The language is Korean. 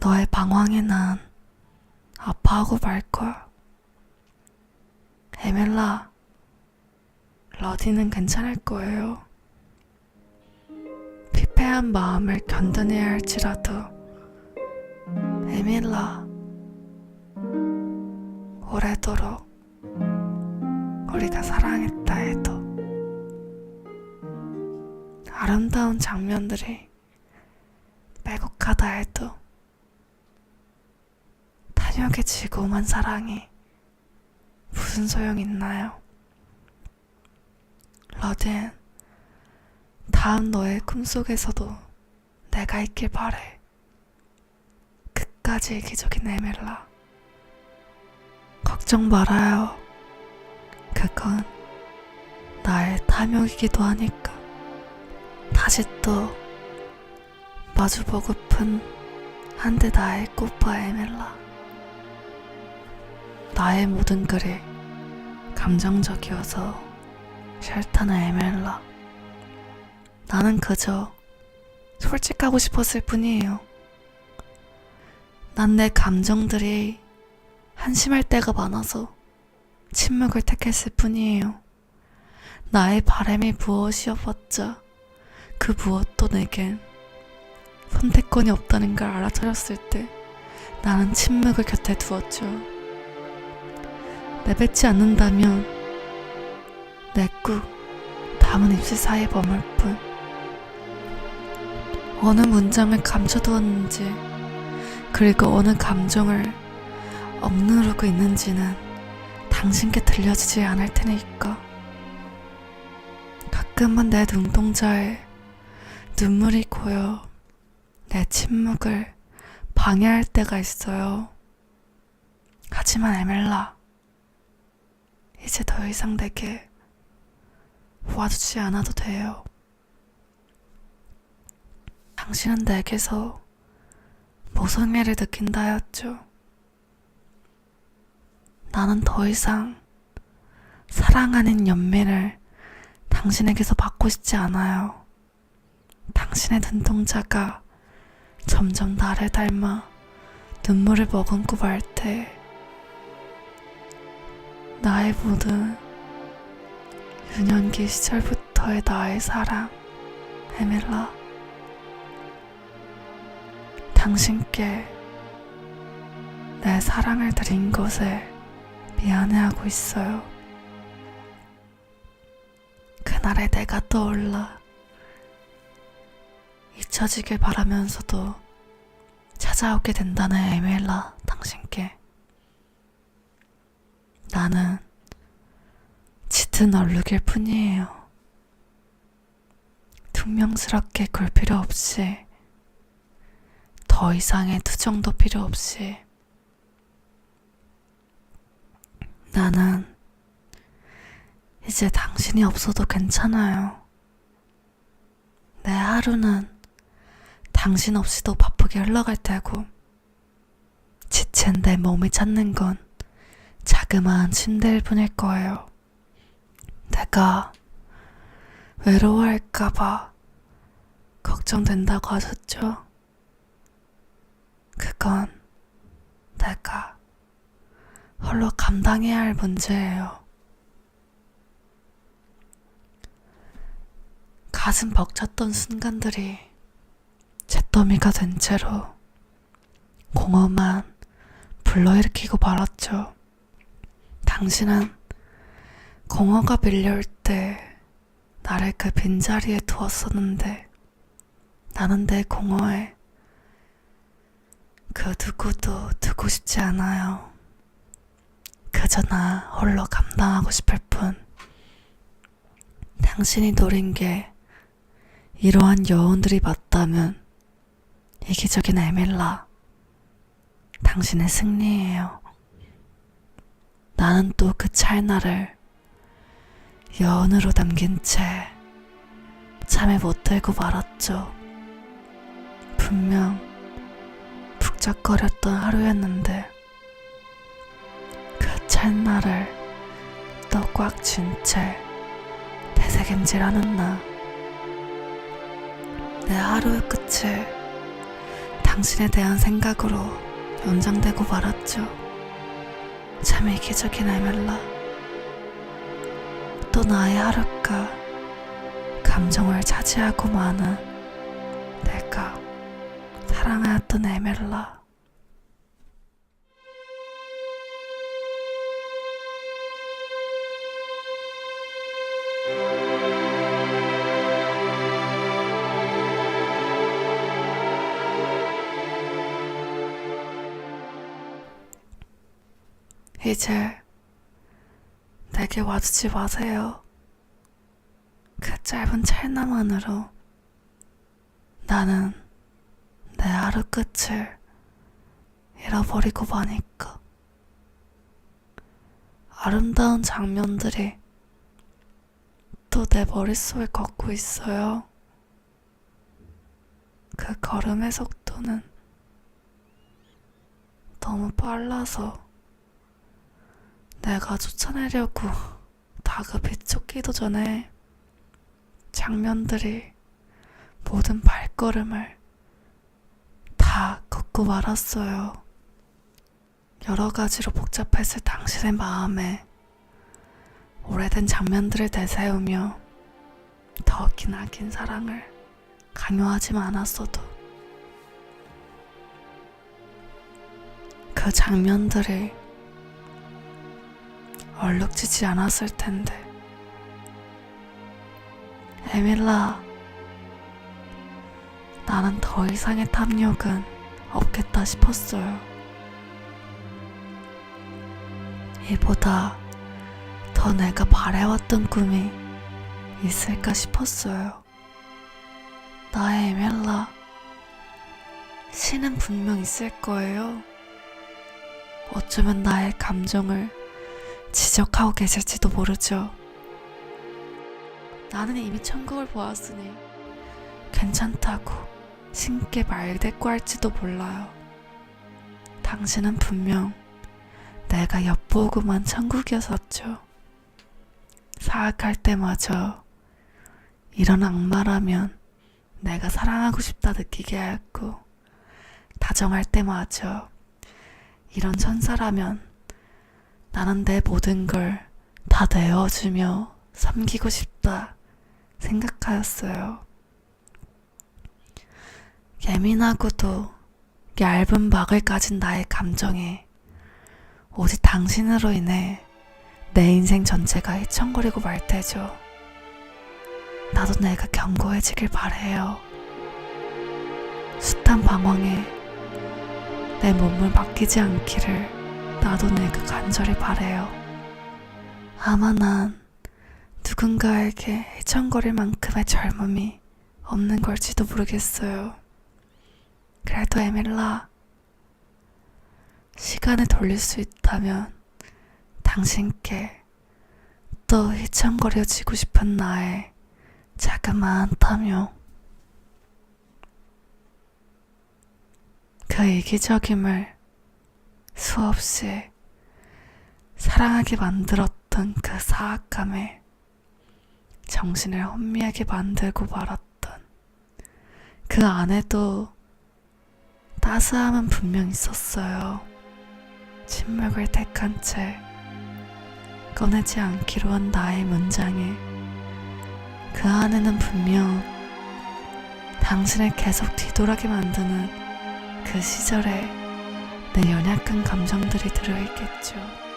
너의 방황에 난 아파하고 말 거야. 에멜라, 러디는 괜찮을 거예요. 피폐한 마음을 견뎌내야 할지라도, 에밀라, 오래도록 우리가 사랑했다 해도, 아름다운 장면들이 빼곡하다 해도 탐욕에 지고만 사랑이 무슨 소용 있나요? 러든, 다음 너의 꿈속에서도 내가 있길 바래. 끝까지 이기적인 에멜라. 걱정 말아요. 그건 나의 탐욕이기도 하니까. 다시 또 마주보고픈 한데 나의 꽃바 에멜라. 나의 모든 글이 감정적이어서 싫다는 에멜라. 나는 그저 솔직하고 싶었을 뿐이에요. 난 내 감정들이 한심할 때가 많아서 침묵을 택했을 뿐이에요. 나의 바람이 무엇이어봤자 그 무엇도 내겐 선택권이 없다는 걸 알아차렸을 때 나는 침묵을 곁에 두었죠. 내뱉지 않는다면 내꾹 담은 입술 사이에 머물 뿐 어느 문장을 감춰두었는지 그리고 어느 감정을 억누르고 있는지는 당신께 들려지지 않을 테니까 가끔은 내 눈동자에 눈물이 고여 내 침묵을 방해할 때가 있어요. 하지만 에멜라, 이제 더 이상 내게 와주지 않아도 돼요. 당신은 내게서 모성애를 느낀다 하였죠. 나는 더 이상 사랑하는 연민을 당신에게서 받고 싶지 않아요. 당신의 눈동자가 점점 나를 닮아 눈물을 머금고 말 때 나의 모든 유년기 시절부터의 나의 사랑 에밀라 당신께 내 사랑을 드린 것에 미안해하고 있어요. 그날의 내가 떠올라 잊혀지길 바라면서도 찾아오게 된다는 에밀라 당신께 나는 짙은 얼룩일 뿐이에요. 퉁명스럽게 굴 필요 없이 더 이상의 투정도 필요 없이 나는 이제 당신이 없어도 괜찮아요. 내 하루는 당신 없이도 바쁘게 흘러갈 테고 지친 내 몸을 찾는 건 자그마한 침대일 뿐일 거예요. 내가 외로워할까봐 걱정된다고 하셨죠? 그건 내가 홀로 감당해야 할 문제예요. 가슴 벅찼던 순간들이 잿더미가 된 채로 공허만 불러일으키고 말았죠. 당신은 공허가 밀려올 때 나를 그 빈자리에 두었었는데 나는 내 공허에 그 누구도 두고 싶지 않아요. 그저 나 홀로 감당하고 싶을 뿐. 당신이 노린 게 이러한 여운들이 맞다면 이기적인 에밀라. 당신의 승리예요. 나는 또 그 찰나를 여운으로 남긴 채 잠에 못 들고 말았죠. 분명 북적거렸던 하루였는데 그 찰나를 또 꽉 쥔채 되새김질하는 나. 내 하루의 끝을 당신에 대한 생각으로 연장되고 말았죠. 참 이기적인 에멜라. 또 나의 하루가 감정을 차지하고 마는 내가 사랑하였던 에멜라. 이제 내게 와주지 마세요. 그 짧은 찰나만으로 나는 내 하루 끝을 잃어버리고 마니까 아름다운 장면들이 또 내 머릿속에 걷고 있어요. 그 걸음의 속도는 너무 빨라서 내가 쫓아내려고 다급히 쫓기도 전에 장면들이 모든 발걸음을 다 걷고 말았어요. 여러 가지로 복잡했을 당신의 마음에 오래된 장면들을 되새우며 더 기나긴 사랑을 강요하지만 않았어도 그 장면들이 얼룩지지 않았을 텐데. 에밀라, 나는 더 이상의 탐욕은 없겠다 싶었어요. 이보다 더 내가 바래왔던 꿈이 있을까 싶었어요. 나의 에밀라, 신은 분명 있을 거예요. 어쩌면 나의 감정을 지적하고 계실지도 모르죠. 나는 이미 천국을 보았으니 괜찮다고 신께 말대꾸 할지도 몰라요. 당신은 분명 내가 엿보고만 천국이었었죠. 사악할 때마저 이런 악마라면 내가 사랑하고 싶다 느끼게 했고 다정할 때마저 이런 천사라면 나는 내 모든 걸 다 내어주며 섬기고 싶다 생각하였어요. 예민하고도 얇은 막을 가진 나의 감정에 오직 당신으로 인해 내 인생 전체가 헤청거리고 말 테죠. 나도 내가 견고해지길 바래요. 숱한 방황에 내 몸을 맡기지 않기를 나도 내가 간절히 바래요. 아마 난 누군가에게 헤청거릴 만큼의 젊음이 없는 걸지도 모르겠어요. 그래도 에밀라, 시간을 돌릴 수 있다면 당신께 또 헤청거려지고 싶은 나의 자그마한 탐욕. 그 이기적임을 수없이 사랑하게 만들었던 그 사악함에 정신을 혼미하게 만들고 말았던 그 안에도 따스함은 분명 있었어요. 침묵을 택한 채 꺼내지 않기로 한 나의 문장에 그 안에는 분명 당신을 계속 뒤돌아게 만드는 그 시절의 내 연약한 감정들이 들어있겠죠.